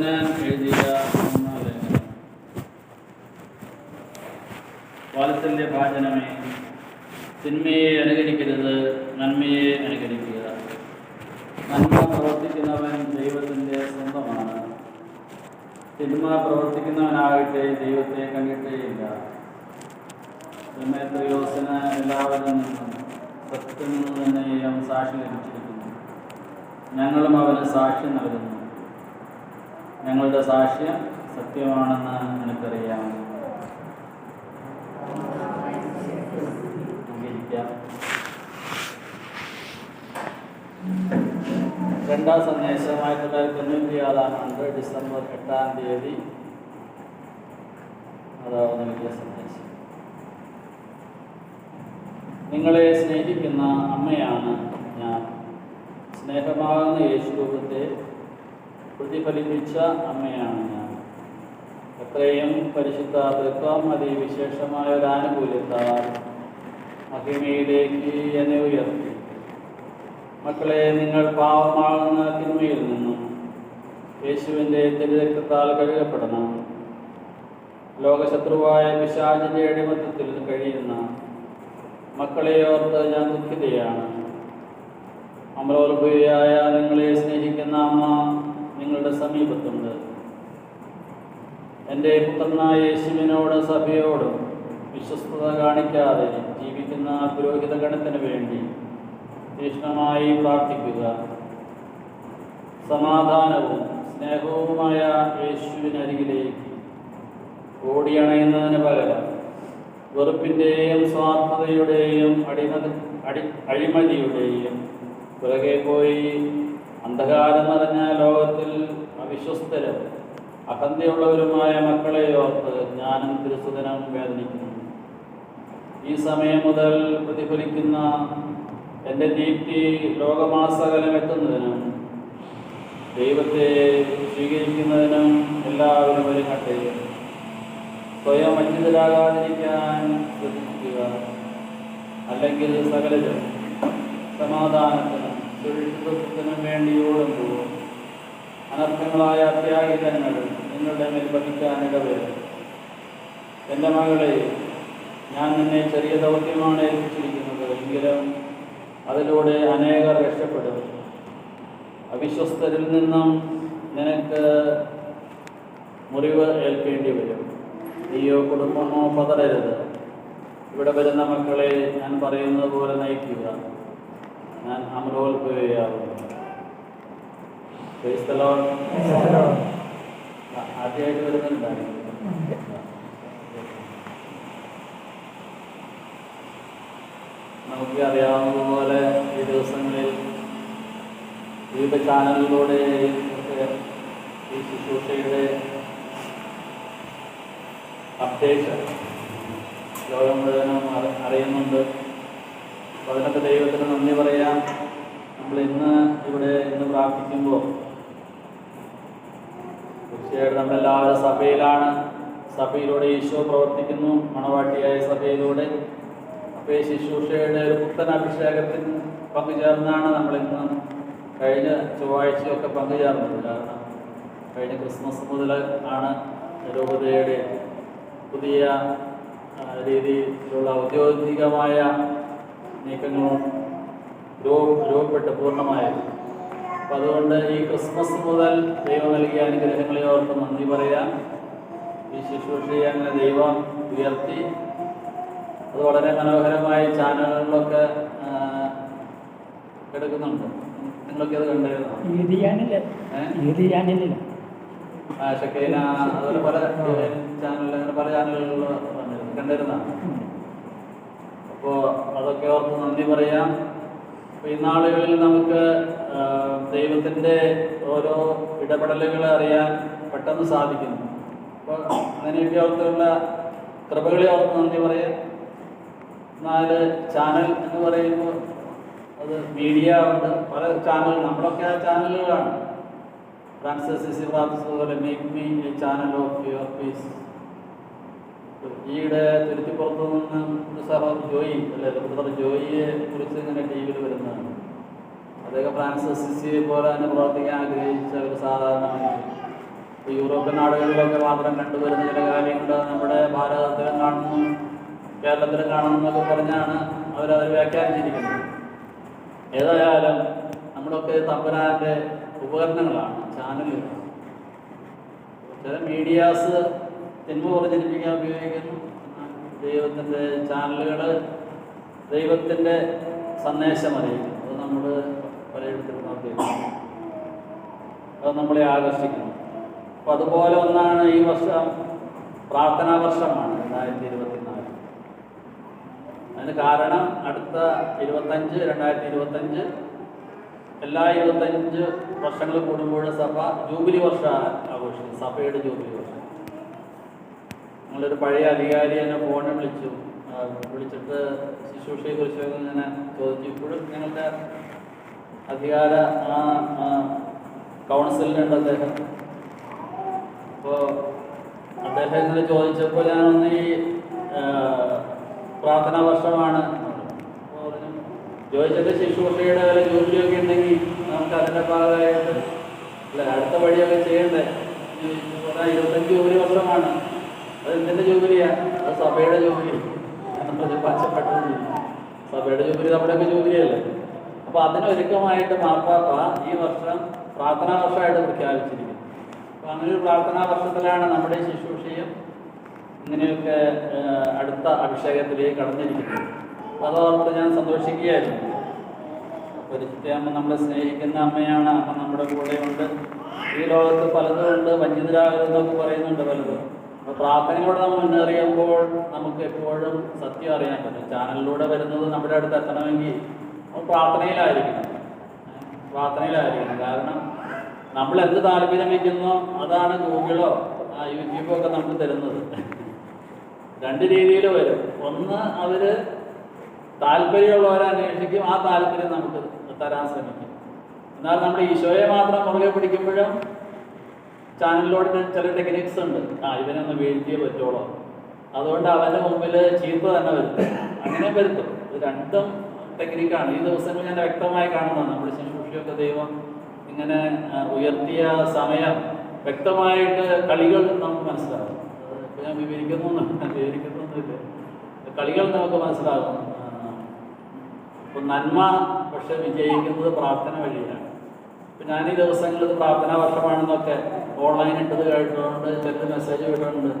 യോഹന്നാൻ എഴുതിയ ഒന്നാം ലേഖനം വാത്സല്യ ഭാചനമേ തിന്മയെ അനുകരിക്കരുത് നന്മയെ അനുകരിക്കുക. നന്മ പ്രവർത്തിക്കുന്നവൻ ദൈവത്തിന്റെ സ്വന്തമാണ്. തിന്മ പ്രവർത്തിക്കുന്നവനാകട്ടെ ദൈവത്തെ കണ്ടിട്ടേയില്ല തിന്മയോസിന് എല്ലാവരും സത്യത്തിൽ നിന്ന് തന്നെ അവൻ സാക്ഷി ലഭിച്ചിരിക്കുന്നു. ഞങ്ങളും അവന് സാക്ഷ്യം നൽകുന്നു. ഞങ്ങളുടെ സാക്ഷ്യം സത്യമാണെന്ന് നിനക്കറിയാം. രണ്ടാം സന്ദേശം ആയിരത്തി തൊള്ളായിരത്തി തൊണ്ണൂറ്റി ആറാം ആണ്ട് ഡിസംബർ എട്ടാം തീയതി അതാവുന്ന വലിയ സന്ദേശം. നിങ്ങളെ സ്നേഹിക്കുന്ന അമ്മയാണ് ഞാൻ. സ്നേഹമാകുന്ന യേശുരൂപത്തെ പ്രതിഫലിപ്പിച്ച അമ്മയാണ് ഞാൻ. എത്രയും പരിശുദ്ധ തൃത്വമതി വിശേഷമായ ഒരു ആനുകൂല്യത്താൽ മഹിമയിലേക്ക് എന്നെ ഉയർത്തി. മക്കളെ നിങ്ങൾ പാവമാകുന്ന തിന്മയിൽ നിന്നും യേശുവിന്റെ തിരുരക്തത്താൽ കഴുകപ്പെടണം. ലോകശത്രുവായ പിശാചിന്റെ അടിമത്തത്തിൽ കഴിയുന്ന മക്കളെ ഓർത്ത് ഞാൻ ദുഃഖിതയാണ്. അമലോർഭയായ നിങ്ങളെ സ്നേഹിക്കുന്ന അമ്മ നിങ്ങളുടെ സമീപത്തുണ്ട്. എന്റെ പുത്രനായ യേശുവിനോട് സഭയോടും വിശ്വസ്തത കാണിക്കാതെ ജീവിക്കുന്ന പുരോഹിത ഗണത്തിന് വേണ്ടി തീക്ഷ്ണമായി പ്രാർത്ഥിക്കുക. സമാധാനവും സ്നേഹവുമായ യേശുവിനരികിലേക്ക് ഓടിയണയുന്നതിന് പകരം വെറുപ്പിന്റെയും സ്വാർത്ഥതയുടെയും അടിമ അടി അഴിമതിയുടെയും പുറകെ പോയി അന്ധകാരം നിറഞ്ഞ ലോകത്തിൽ അവിശ്വസ്തരും അഹന്തയുള്ളവരുമായ മക്കളെ ഓർത്ത് ഞാനും തിരുസുതനം വേദനിക്കുന്നു. ഈ സമയം മുതൽ പ്രതിഫലിക്കുന്ന എന്റെ ദീപ്തി ലോകമാസകലം എത്തുന്നതിനും ദൈവത്തെ സ്വീകരിക്കുന്നതിനും എല്ലാവരും ഒരുങ്ങട്ടെ സ്വയം അച്യുതരാകാതിരിക്കാൻ ശ്രദ്ധിക്കുക. അല്ലെങ്കിൽ സകലരും സമാധാനത്തിനും സുരക്ഷിതത്വത്തിനും വേണ്ടി ഓടുമ്പോൾ അനർത്ഥങ്ങളായ അത്യാഹിതങ്ങൾ നിങ്ങളുടെ മേൽ പഠിക്കാൻ ഇടവരും. എന്റെ മകളെ ഞാൻ നിന്നെ ചെറിയ ദൗത്യമാണ് ഏൽപ്പിച്ചിരിക്കുന്നത്. എങ്കിലും അതിലൂടെ അനേകർ രക്ഷപ്പെടും. അവിശ്വസ്തരിൽ നിന്നും നിനക്ക് മുറിവ് ഏൽക്കേണ്ടി വരും. നീയോ കുടുംബമോ പതറരുത്. ഇവിടെ വരുന്ന മക്കളെ ഞാൻ പറയുന്നത് പോലെ നയിക്കുക. ഞാൻ Lord. ആ, ആദ്യമായിട്ട് വരുന്നുണ്ടായി നമുക്ക് അറിയാവുന്നതുപോലെ ഈ ദിവസങ്ങളിൽ വിവിധ ചാനലിലൂടെ ഒക്കെ ഈ ശുശ്രൂഷയുടെ അപ്ഡേഷൻ ലോകം മുഴുവനും അറിയുന്നുണ്ട് അപ്പോൾ ദൈവത്തിന് നന്ദി പറയാം. നമ്മൾ ഇന്ന് ഇവിടെ ഇന്ന് പ്രാർത്ഥിക്കുമ്പോൾ തീർച്ചയായിട്ടും നമ്മളെല്ലാവരും സഭയിലാണ്. സഭയിലൂടെ ഈശോ പ്രവർത്തിക്കുന്നു. മണവാട്ടിയായ സഭയിലൂടെ. അപ്പോൾ ഈ ശുശ്രൂഷയുടെ ഒരു പുത്തൻ അഭിഷേകത്തിന് പങ്കുചേർന്നാണ് നമ്മളിന്ന് കഴിഞ്ഞ ചൊവ്വാഴ്ചയൊക്കെ പങ്കുചേർന്നത്. കാരണം കഴിഞ്ഞ ക്രിസ്മസ് മുതൽ ആണ് രൂപതയുടെ പുതിയ രീതിയിലുള്ള ഔദ്യോഗികമായ നീക്കങ്ങളും രൂപ രൂപപ്പെട്ട് പൂർണമായത്. അപ്പം അതുകൊണ്ട് ഈ ക്രിസ്മസ് മുതൽ ദൈവം നൽകിയ അനുഗ്രഹങ്ങളെ ഓർത്ത് നന്ദി പറയാം. ഈ ശുശ്രൂഷയെ അങ്ങനെ ദൈവം ഉയർത്തി. അത് വളരെ മനോഹരമായ ചാനലുകളിലൊക്കെ എടുക്കുന്നുണ്ട്. നിങ്ങളൊക്കെ അത് കണ്ടായിരുന്നു? ആ ഷക്കൈന അതുപോലെ പല അങ്ങനെ പല ചാനലുകളിൽ കണ്ടിരുന്ന അപ്പോൾ അതൊക്കെ ഓർത്ത് നന്ദി പറയാം. അപ്പോൾ ഈ നാളുകളിൽ നമുക്ക് ദൈവത്തിന്റെ ഓരോ ഇടപെടലുകൾ അറിയാൻ പെട്ടെന്ന് സാധിക്കുന്നു. അപ്പോൾ അങ്ങനെയൊക്കെ ഓർത്തുള്ള കൃപകളെ ഓർത്ത് നന്ദി പറയാം. നാല് ചാനൽ എന്ന് പറയുമ്പോൾ അത് മീഡിയ ഉണ്ട്. പല ചാനൽ നമ്മളൊക്കെ ആ ചാനലുകളാണ്. ഫ്രാൻസിസ് സിസി ഫ്രാൻസിസ് പോലെ make me channel of your peace. ഈയിടെ തിരുത്തിപ്പുറത്ത് നിന്ന് ഒരു സഹ ജോയി അല്ലേ ബ്രദർ ജോയിയെ കുറിച്ച് ഇങ്ങനെ ടി വിയിൽ വരുന്നതാണ്. അദ്ദേഹം ഫ്രാൻസിസ് സിസിയെ പോലെ തന്നെ പ്രവർത്തിക്കാൻ ആഗ്രഹിച്ച ഒരു സാധാരണ യൂറോപ്യൻ നാടുകളിലൊക്കെ മാത്രം കണ്ടുവരുന്ന ചില കാര്യങ്ങൾ നമ്മുടെ ഭാരതത്തിലും കാണുന്നു കേരളത്തിലും കാണുന്നു എന്നൊക്കെ പറഞ്ഞാണ് അവരത് വ്യാഖ്യാനിച്ചിരിക്കുന്നത്. ഏതായാലും നമ്മളൊക്കെ തമ്പരാന്റെ ഉപകരണങ്ങളാണ് ചാനലുകൾ. ചില മീഡിയാസ് ജന്മ പ്രചരിപ്പിക്കാൻ ഉപയോഗിക്കുന്നു. ദൈവത്തിന്റെ ചാനലുകൾ ദൈവത്തിന്റെ സന്ദേശം അറിയിക്കുന്നു. അത് നമ്മൾ പലയിടത്തിലും നോക്കിയിട്ടുണ്ട് അത് നമ്മളെ ആകർഷിക്കുന്നു. അപ്പം അതുപോലെ ഒന്നാണ് ഈ വർഷം പ്രാർത്ഥനാ വർഷമാണ് രണ്ടായിരത്തി ഇരുപത്തിനാല് അതിന് കാരണം അടുത്ത ഇരുപത്തഞ്ച് രണ്ടായിരത്തി ഇരുപത്തഞ്ച് എല്ലാ ഇരുപത്തഞ്ച് വർഷങ്ങൾ കൂടുമ്പോൾ സഭ ജൂബിലി വർഷം ആഘോഷിക്കും സഭയുടെ ജൂബിലി ഞങ്ങളൊരു പഴയ അധികാരി എന്നെ ഫോണിൽ വിളിച്ചു. വിളിച്ചിട്ട് ശുശ്രൂഷയെ കുറിച്ച് ഞാൻ ചോദിച്ചു. ഇപ്പോഴും ഞങ്ങളുടെ അധികാര ആ കൗൺസിലിനുണ്ട് അദ്ദേഹം. അപ്പോൾ അദ്ദേഹം ഇങ്ങനെ ചോദിച്ചപ്പോൾ ഞാനൊന്ന് ഈ പ്രാർത്ഥനാ വർഷമാണ്. ചോദിച്ചത് ശുശ്രൂഷയുടെ വല്ല ജോലിയൊക്കെ ഉണ്ടെങ്കിൽ നമുക്ക് അതിന്റെ ഭാഗമായിട്ട് അല്ല അടുത്ത വഴിയൊക്കെ ചെയ്യണ്ടേ? ഇരുപത്തഞ്ച് ജോലി വർഷമാണ്. അത് എന്തിന്റെ ജൂബിലിയാ അത് സഭയുടെ ജോലി. പച്ചപ്പെട്ടത് സഭയുടെ ജൂബിലി നമ്മുടെയൊക്കെ ജോലിയല്ലേ? അപ്പോൾ അതിനൊരുക്കമായിട്ട് മാർപ്പാപ്പ ഈ വർഷം പ്രാർത്ഥനാ വർഷമായിട്ട് പ്രഖ്യാപിച്ചിരിക്കുന്നു. അപ്പോൾ അങ്ങനെ ഒരു പ്രാർത്ഥനാ വർഷത്തിലാണ് നമ്മുടെ ശുശ്രൂഷയും ഇങ്ങനെയൊക്കെ അടുത്ത അഭിഷേകത്തിലേക്ക് കടന്നിരിക്കുന്നത്. അതോർത്ത് ഞാൻ സന്തോഷിക്കുകയായിരുന്നു. പരിശുദ്ധയമ്മ നമ്മളെ സ്നേഹിക്കുന്ന അമ്മയാണ്. അമ്മ നമ്മുടെ കൂടെയുണ്ട്. ഈ ലോകത്ത് പലതും ഉണ്ട്. വഞ്ചിതരാകുന്നൊക്കെ പറയുന്നുണ്ട് പലതും. അപ്പോൾ പ്രാർത്ഥനയിലൂടെ നമ്മൾ മുന്നേറിയപ്പോൾ നമുക്ക് എപ്പോഴും സത്യം അറിയാൻ പറ്റും. ചാനലിലൂടെ വരുന്നത് നമ്മുടെ അടുത്ത് എത്തണമെങ്കിൽ നമ്മൾ പ്രാർത്ഥനയിലായിരിക്കണം. പ്രാർത്ഥനയിലായിരിക്കണം. കാരണം നമ്മൾ എന്ത് താല്പര്യം വയ്ക്കുന്നോ അതാണ് ഗൂഗിളോ ആ യൂട്യൂബോ ഒക്കെ നമുക്ക് തരുന്നത്. രണ്ട് രീതിയിൽ വരും. ഒന്ന് അവർ താല്പര്യമുള്ളവരെ അന്വേഷിക്കും. ആ താല്പര്യം നമുക്ക് തരാൻ ശ്രമിക്കും. എന്നാൽ നമ്മൾ ഈശോയെ മാത്രം മുറുകെ പിടിക്കുമ്പോഴും ചാനലിലൂടെ ചില ടെക്നിക്സ് ഉണ്ട്. ആ ഇവനൊന്ന് വീഴ്ത്തിയേ പറ്റുള്ളൂ. അതുകൊണ്ട് അവന്റെ മുമ്പിൽ ചീത്ത തന്നെ വരുത്തും. അങ്ങനെ വരുത്തും. ഇത് രണ്ടും ടെക്നിക്കാണ് ഈ ദിവസങ്ങൾ ഞാൻ വ്യക്തമായി കാണുന്നതാണ്. നമ്മുടെ ശുശ്രൂഷയൊക്കെ ദൈവം ഇങ്ങനെ ഉയർത്തിയ സമയം വ്യക്തമായിട്ട് കളികൾ നമുക്ക് മനസ്സിലാകും. ഇപ്പം ഞാൻ വിവരിക്കുന്നു വിവരിക്കുന്നൊന്നുമില്ല. കളികൾ നമുക്ക് മനസ്സിലാകും. ഇപ്പം നന്മ പക്ഷെ വിജയിക്കുന്നത് പ്രാർത്ഥന വഴിയാണ്. ഇപ്പൊ ഞാൻ ഈ ദിവസങ്ങളിൽ പ്രാർത്ഥനാ വർഷമാണെന്നൊക്കെ ഓൺലൈൻ ഇട്ടത് കേട്ടിട്ടുണ്ട് ചെറിയ മെസ്സേജ് കേട്ടിട്ടുണ്ട്.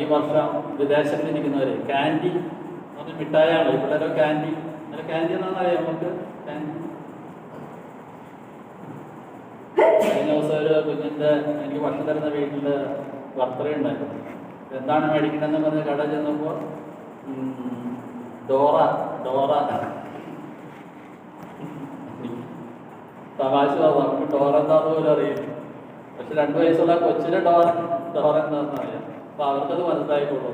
ഈ വർഷം വിദേശത്തിലിരിക്കുന്നവര് ക്യാൻഡി അത് മിഠായാണ് ഇവിടെ ക്യാൻഡി അല്ല ക്യാൻഡി എന്നാണെന്നറിയാം നമുക്ക്. ക്യാൻഡി കഴിഞ്ഞ ദിവസം ഒരു കുഞ്ഞിന്റെ എനിക്ക് ഭക്ഷണം തരുന്ന വീട്ടിൽ ബർത്ത്ഡേ ഉണ്ടായിരുന്നു. എന്താണ് മേടിക്കണമെന്ന് പറഞ്ഞ് കട ചെന്നപ്പോൾ ഡോറ ഡോറ. തമാശ നമുക്ക് ഡോറ എന്താണെന്ന് പോലും അറിയില്ല. പക്ഷെ രണ്ടു വയസ്സുള്ള കൊച്ചിന് ഡോറ ഡോറ എന്താണെന്ന് അറിയാം. അപ്പൊ അവർക്കത് മനസ്സിലായിക്കൊള്ളൂ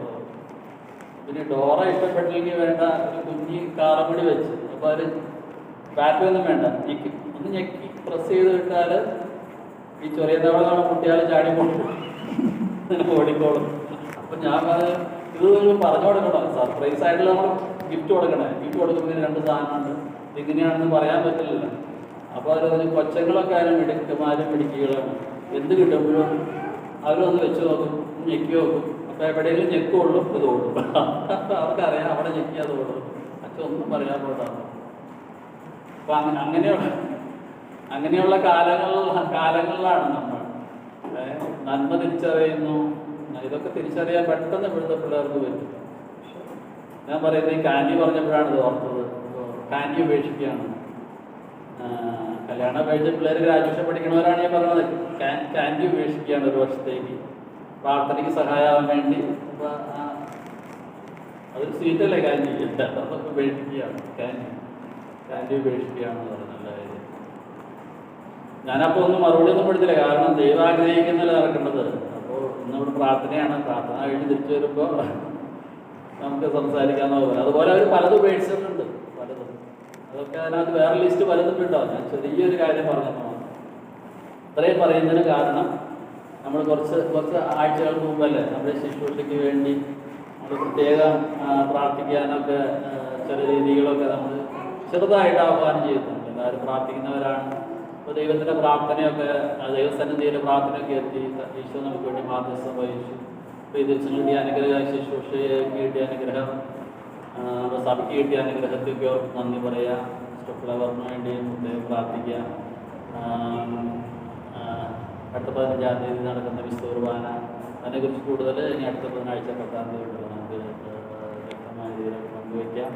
പിന്നെ ഡോറ ഇഷ്ടപ്പെട്ടില്ലെങ്കിൽ വേണ്ട ഒരു കുഞ്ഞി കാറമ്പടി വെച്ച്. അപ്പൊ ബാറ്റ് ഒന്നും വേണ്ട ഞെക്കി ഒന്ന് ഞെക്കി. പ്രസ് ചെയ്ത് വിട്ടാൽ ഈ ചെറിയ തവണ നമ്മുടെ കുട്ടികളെ ചാടി കൊടുക്കും ഓടിക്കോളും. അപ്പൊ ഞാൻ ഇത് ഒരു പറഞ്ഞു കൊടുക്കണം. സർപ്രൈസ് ആയിട്ട് നമ്മൾ ഗിഫ്റ്റ് കൊടുക്കണേ. ഗിഫ്റ്റ് കൊടുക്കുമ്പോൾ രണ്ട് സാധനമുണ്ട്. ഇങ്ങനെയാണെന്ന് പറയാൻ പറ്റില്ലല്ലോ. അപ്പോൾ അതിൽ കൊച്ചങ്ങളൊക്കെ ആരും മിടുക്കന്മാരും മിടുക്കികളാണ്. എന്ത് കിട്ടുമ്പോഴും അവരൊന്ന് വെച്ച് നോക്കും ഞെക്കി നോക്കും. അപ്പോൾ എവിടെയെങ്കിലും ഞെക്കുള്ളൂ ഇത് ഓടും. അവർക്കറിയാം അവിടെ ഞെക്കിയത് ഓടും. അച്ഛൻ ഒന്നും പറയാൻ പോട്ടാണ് അപ്പം അങ്ങനെ അങ്ങനെയുള്ള അങ്ങനെയുള്ള കാലങ്ങൾ കാലങ്ങളിലാണ് നമ്മൾ. നന്മ തിരിച്ചറിയുന്നു. ഇതൊക്കെ തിരിച്ചറിയാൻ പെട്ടെന്ന് ഇവിടുത്തെ പിള്ളേർക്ക് പറ്റും. ഞാൻ പറയുന്നത് ഈ കാൻഡി പറഞ്ഞപ്പോഴാണ് ഇത് ഓർത്തത്. ഇപ്പൊ ഉപേക്ഷിക്കുകയാണ്. കല്യാണം കഴിച്ച പിള്ളേർ ഗ്രാജുവേഷൻ പഠിക്കണവരാണ് ഞാൻ പറഞ്ഞത്. കാൻഡി ഉപേക്ഷിക്കുകയാണ് ഒരു വർഷത്തേക്ക്? പ്രാർത്ഥനയ്ക്ക് സഹായമാവാൻ വേണ്ടി. അതൊരു സീറ്റ് ക്യാൻഡി കാൻഡി അതൊക്കെ ഉപേക്ഷിക്കുകയാണ്. ക്യാൻഡി ക്യാൻഡി ഉപേക്ഷിക്കുകയാണെന്ന് പറഞ്ഞ നല്ല കാര്യം. ഞാനപ്പോൾ ഒന്നും മറുപടി ഒന്നും കൊടുത്തില്ല. കാരണം ദൈവം ആഗ്രഹിക്കുന്നല്ല നടക്കേണ്ടത്. അപ്പോൾ ഇന്നിവിടെ പ്രാർത്ഥനയാണ്. പ്രാർത്ഥന കഴിഞ്ഞ് തിരിച്ചു വരുമ്പോൾ നമുക്ക് സംസാരിക്കാമെന്ന് പറഞ്ഞു അതുപോലെ അവർ പലതും ഉപേക്ഷിച്ചിട്ടുണ്ട്. പലതും. അതൊക്കെ അതിനകത്ത് വേറെ ലിസ്റ്റ് പലതും ഉണ്ടാവും ഞാൻ ചെറിയൊരു കാര്യം പറഞ്ഞു ഇത്രയും പറയുന്നതിന് കാരണം നമ്മൾ കുറച്ച് കുറച്ച് ആഴ്ചകൾക്ക് മുമ്പല്ലേ നമ്മുടെ ശുശ്രൂഷയ്ക്ക് വേണ്ടി നമ്മൾ പ്രത്യേകം പ്രാർത്ഥിക്കാനൊക്കെ ചില രീതികളൊക്കെ നമ്മൾ ചെറുതായിട്ട് ആഹ്വാനം ചെയ്യുന്നുണ്ട് എല്ലാവരും പ്രാർത്ഥിക്കുന്നവരാണ്. അപ്പോൾ ദൈവത്തിന്റെ പ്രാർത്ഥനയൊക്കെ ദൈവസന്നിധിയിലെ പ്രാർത്ഥനയൊക്കെ എത്തി. ഈശോ നമുക്ക് വേണ്ടി മാധ്യസ്ഥം വഹിച്ചു. അപ്പോൾ ഈ ദിവസങ്ങളിൽ അനുഗ്രഹ ശുശ്രൂഷയ്ക്ക് അനുഗ്രഹം. സഭയ്ക്ക് കിട്ടിയ അനുഗ്രഹത്തേക്ക് അവർക്ക് നന്ദി പറയുക ഫ്ലവറിന് വേണ്ടി പ്രത്യേകം പ്രാർത്ഥിക്കുക. അടുത്ത പതിനഞ്ചാം തീയതി നടക്കുന്ന വിശ്വകുർബാന. കുർബാന അതിനെക്കുറിച്ച് കൂടുതൽ ഇനി അടുത്ത ബുധനാഴ്ച പത്താം തീയതി നമുക്ക് വ്യക്തമായ രീതിയിൽ പങ്കുവയ്ക്കാം.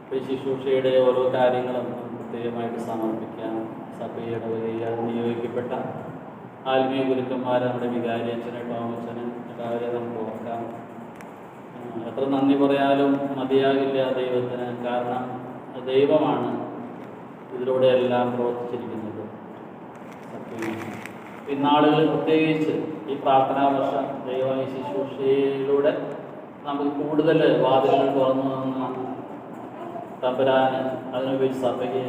ഇപ്പോൾ ശുശ്രൂഷയുടെ ഓരോ കാര്യങ്ങളും പ്രത്യേകമായിട്ട് സമർപ്പിക്കാം. സഭയുടെ നിയോഗിക്കപ്പെട്ട ആത്മീയ ഗുരുക്കന്മാർ നമ്മുടെ വികാരി അച്ഛനെ ടോമച്ചന് എല്ലാവരെയും നമുക്ക് ഓർക്കാം. എത്ര നന്ദി പറയാലും മതിയാകില്ല ദൈവത്തിന്. കാരണം ദൈവമാണ് ഇതിലൂടെ എല്ലാം പ്രവർത്തിച്ചിരിക്കുന്നത്. ഇന്നാളുകളിൽ പ്രത്യേകിച്ച് ഈ പ്രാർത്ഥനാ വർഷം ദൈവ ഈ ശുശ്രൂഷയിലൂടെ നമുക്ക് കൂടുതൽ വാതിലുകൾ തുറന്നു തന്ന തമ്പുരാന് അതിനുപയോഗിച്ച് സഭയെ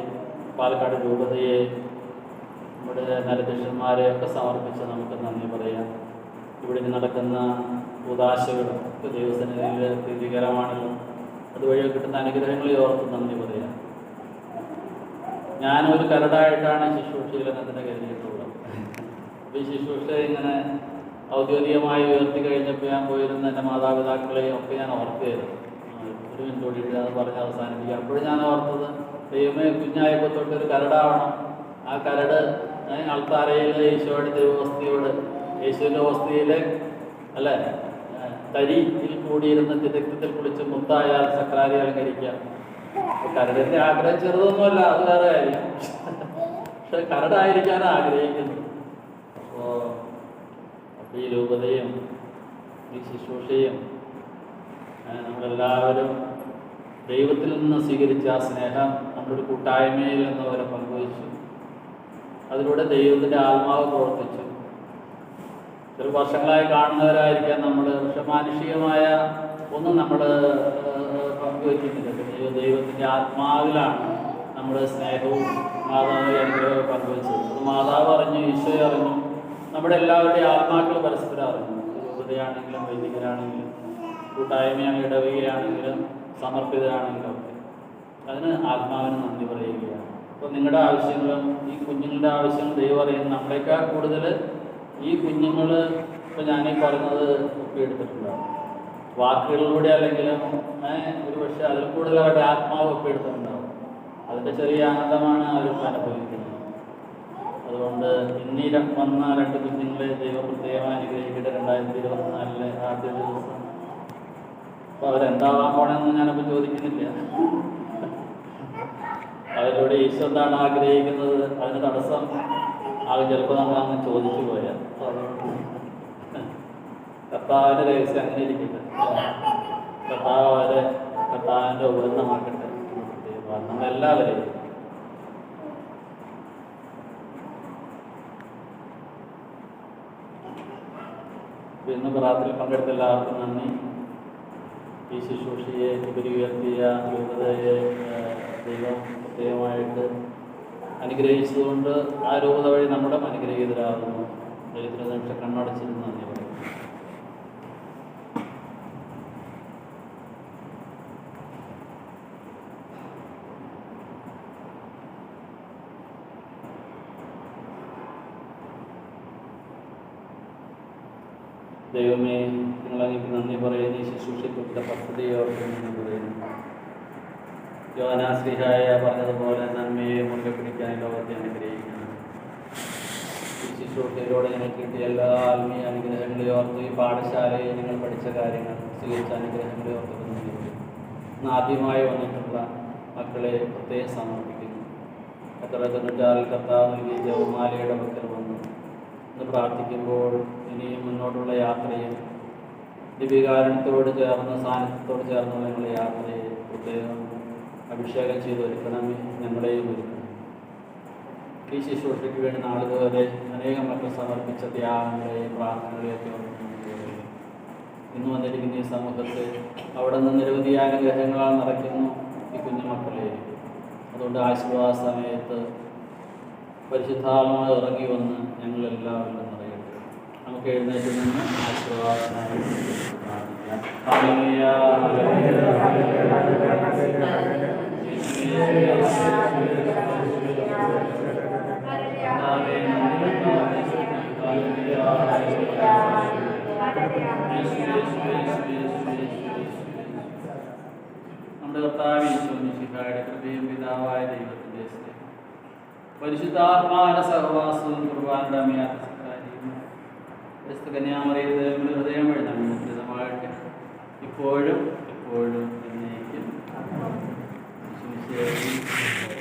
പാലക്കാട് രൂപതയെ നമ്മുടെ നരദക്ഷന്മാരെ ഒക്കെ സമർപ്പിച്ച് നമുക്ക് നന്ദി പറയാം. ഇവിടെ നടക്കുന്ന ഒക്കെ ദൈവസന്നിധിയിൽ പ്രീതികരമാണല്ലോ അതുവഴി കിട്ടുന്ന അനുഗ്രഹങ്ങളെ ഓർത്ത് നന്ദി പറയാം. ഞാനൊരു കരടായിട്ടാണ് ശുശ്രൂഷയിലെന്നതിനെ കരുതിയിട്ടുള്ളത്. അപ്പോൾ ഈ ശുശ്രൂഷ ഇങ്ങനെ ഔദ്യോഗികമായി ഉയർത്തി കഴിഞ്ഞപ്പോൾ ഞാൻ പോയിരുന്ന എന്റെ മാതാപിതാക്കളെയും ഒക്കെ ഞാൻ ഓർക്കുകയായിരുന്നു. ഒരു മിനിറ്റ് കൂടിയിട്ട് അത് പറഞ്ഞ് അവസാനിപ്പിക്കുക അപ്പോഴും ഞാൻ ഓർത്തത് ദൈവമേ കുഞ്ഞായപ്പോൾ തൊട്ട് ഒരു കരടാവണം. ആ കരട് ഏ, അൾത്താരയിൽ ഈശോയുടെ തിരുവസ്തിയോട് യേശുവിന്റെ വസ്തിയിൽ അല്ലെ? തരിയിൽ കൂടിയിരുന്ന തിരക്തത്തിൽ കുളിച്ച് മുത്തായാൽ സക്രാരി അലങ്കരിക്കാം കരടിന്റെ ആഗ്രഹം ചെറുതൊന്നുമല്ല അത് വേറെ കാര്യം. പക്ഷെ കരടായിരിക്കാൻ ആഗ്രഹിക്കുന്നു. അപ്പോ ഈ രൂപതയും ഈ ശുശ്രൂഷയും നമ്മളെല്ലാവരും ദൈവത്തിൽ നിന്ന് സ്വീകരിച്ച ആ സ്നേഹം നമ്മളൊരു കൂട്ടായ്മയിൽ നിന്ന് അവരെ അതിലൂടെ ദൈവത്തിന്റെ ആത്മാവ് പ്രവർത്തിച്ചു. ചില വർഷങ്ങളായി കാണുന്നവരായിരിക്കാം നമ്മൾ പക്ഷെ മാനുഷികമായ ഒന്നും നമ്മൾ പങ്കുവയ്ക്കുന്നില്ല. പിന്നെ ദൈവത്തിന്റെ ആത്മാവിലാണ് നമ്മൾ സ്നേഹവും മാതാവ് അനുഗ്രഹവും പങ്കുവച്ചത്. മാതാവ് അറിഞ്ഞു ഈശോയെ അറിഞ്ഞു നമ്മുടെ എല്ലാവരുടെയും ആത്മാക്കൾ പരസ്പരം അറിഞ്ഞു. രൂപതയാണെങ്കിലും വൈദികരാണെങ്കിലും കൂട്ടായ്മയാണ് ഇടവകയാണെങ്കിലും സമർപ്പിതരാണെങ്കിലും ഒക്കെ. അതിന് ആത്മാവിന് നന്ദി പറയുകയാണ്. അപ്പോൾ നിങ്ങളുടെ ആവശ്യങ്ങളും ഈ കുഞ്ഞുങ്ങളുടെ ആവശ്യങ്ങൾ ദൈവം അറിയുന്നു. നമ്മളെക്കാൾ കൂടുതൽ ഈ കുഞ്ഞുങ്ങൾ ഇപ്പോൾ ഞാനീ പറഞ്ഞത് ഒപ്പിയെടുത്തിട്ടുണ്ടാവും. വാക്കുകളിലൂടെ അല്ലെങ്കിലും ഒരു പക്ഷേ അതിൽ കൂടുതൽ അവരുടെ ആത്മാവ് ഒപ്പിയെടുത്തിട്ടുണ്ടാവും. അതിന്റെ ചെറിയ ആനന്ദമാണ് അവർ അനുഭവിക്കുന്നത്. അതുകൊണ്ട് ഇന്നീ വന്ന രണ്ട് കുഞ്ഞുങ്ങളെ ദൈവം പ്രത്യേകമായി അനുഗ്രഹിക്കട്ടെ. രണ്ടായിരത്തി ഇരുപത്തിനാലിലെ ആദ്യ ദിവസം. അപ്പോൾ അവരെന്താവാൻ പോണെന്ന് ഞാനപ്പോൾ ചോദിക്കുന്നില്ല. അവരോട് ഈശോ എന്താണ് ആഗ്രഹിക്കുന്നത്? അതിന് തടസ്സം? ആൾ ചിലപ്പോൾ നമ്മൾ അങ്ങ് ചോദിച്ചു പോയാൽ കർത്താവിന്റെ രഹസ്യം അങ്ങനെ ഇരിക്കട്ടെ. കർത്താവ് അവരെ കർത്താവിന്റെ ഉപകരണമാക്കട്ടെ. നമ്മളെല്ലാവരെയും ഇന്ന് പ്രാർത്ഥനയിൽ പങ്കെടുത്ത എല്ലാവർക്കും നന്ദി. ഈ ശുശ്രൂഷയെ ഉയർത്തിയ ദൈവം പ്രത്യേകമായിട്ട് അനുഗ്രഹിച്ചതുകൊണ്ട് ആ രൂപത വഴി നമ്മുടെ അനുഗ്രഹീതരാകുന്നു. ദരിദ്ര നിമിഷം കണ്ണടച്ചിരുന്ന് നന്ദി പറയും ദൈവമേ അങ്ങേക്ക് നന്ദി പറയുന്നു. ശുശ്രൂഷയ്ക്കുള്ള പദ്ധതിയെ നന്ദി പറയുന്നു. യോനാശ്രീഹായ പറഞ്ഞതുപോലെ നന്മയെ മുറുകെ പിടിക്കാൻ ലോകത്തെ അനുഗ്രഹിക്കണം. ശുശ്രൂഷയിലൂടെ കിട്ടിയ എല്ലാ ആത്മീയ അനുഗ്രഹങ്ങളെ ഓർത്ത് ഈ പാഠശാലയിൽ നിങ്ങൾ പഠിച്ച കാര്യങ്ങൾ സ്വീകരിച്ച അനുഗ്രഹങ്ങളെ ഓർത്ത് ഇന്ന് ആദ്യമായി വന്നിട്ടുള്ള മക്കളെ പ്രത്യേകം സമർപ്പിക്കുന്നു. എത്ര തൊണ്ണൂറ്റാറിൽ കർത്താവ് നൽകിയ ജവമാലയുടെ പക്കൽ വന്നു. പ്രാർത്ഥിക്കുമ്പോൾ ഇനിയും മുന്നോട്ടുള്ള യാത്രയും ദിവ്യകാരണത്തോട് ചേർന്ന് സാന്നിധ്യത്തോട് ചേർന്നുള്ള ഞങ്ങളുടെ യാത്രയെ പ്രത്യേകം അഭിഷേകം ചെയ്ത് ഒരുക്കണമേ ഞങ്ങളെയും ഒരുക്കണം ഈ ശുശ്രൂഷയ്ക്ക് വേണ്ടി നാളുപോലെ അനേകം മക്കൾ സമർപ്പിച്ച ത്യാഗങ്ങളെയും പ്രാർത്ഥനകളെയൊക്കെ. ഇന്ന് വന്നിരിക്കുന്ന ഈ സമൂഹത്തെ അവിടെ നിന്ന് നിരവധി അനുഗ്രഹങ്ങളാൽ നിറയ്ക്കുന്നു ഈ കുഞ്ഞുമക്കളെ അതുകൊണ്ട് ആശീർവാദ സമയത്ത് പരിശുദ്ധാത്മാവ് ഇറങ്ങി വന്ന് ഞങ്ങളെല്ലാവരും നിറയട്ടെ. നമുക്ക് എഴുന്നേറ്റ് നിന്ന് ആശീർവാദമായി നമ്മുടെ കർത്താവ് ഈശോമിശിഹായുടെ കൃപയും പിതാവായ ദൈവത്തിന്റെ സ്നേഹം പരിശുദ്ധാത്മാവിന്റെ സഹവാസവും കുർബാനയുടെ കന്യാമറിയത് നമ്മുടെ ഹൃദയം എഴുതാൻ ഇപ്പോഴും എപ്പോഴും എന്നേക്കും. ഈശോമിശിഹായിൽ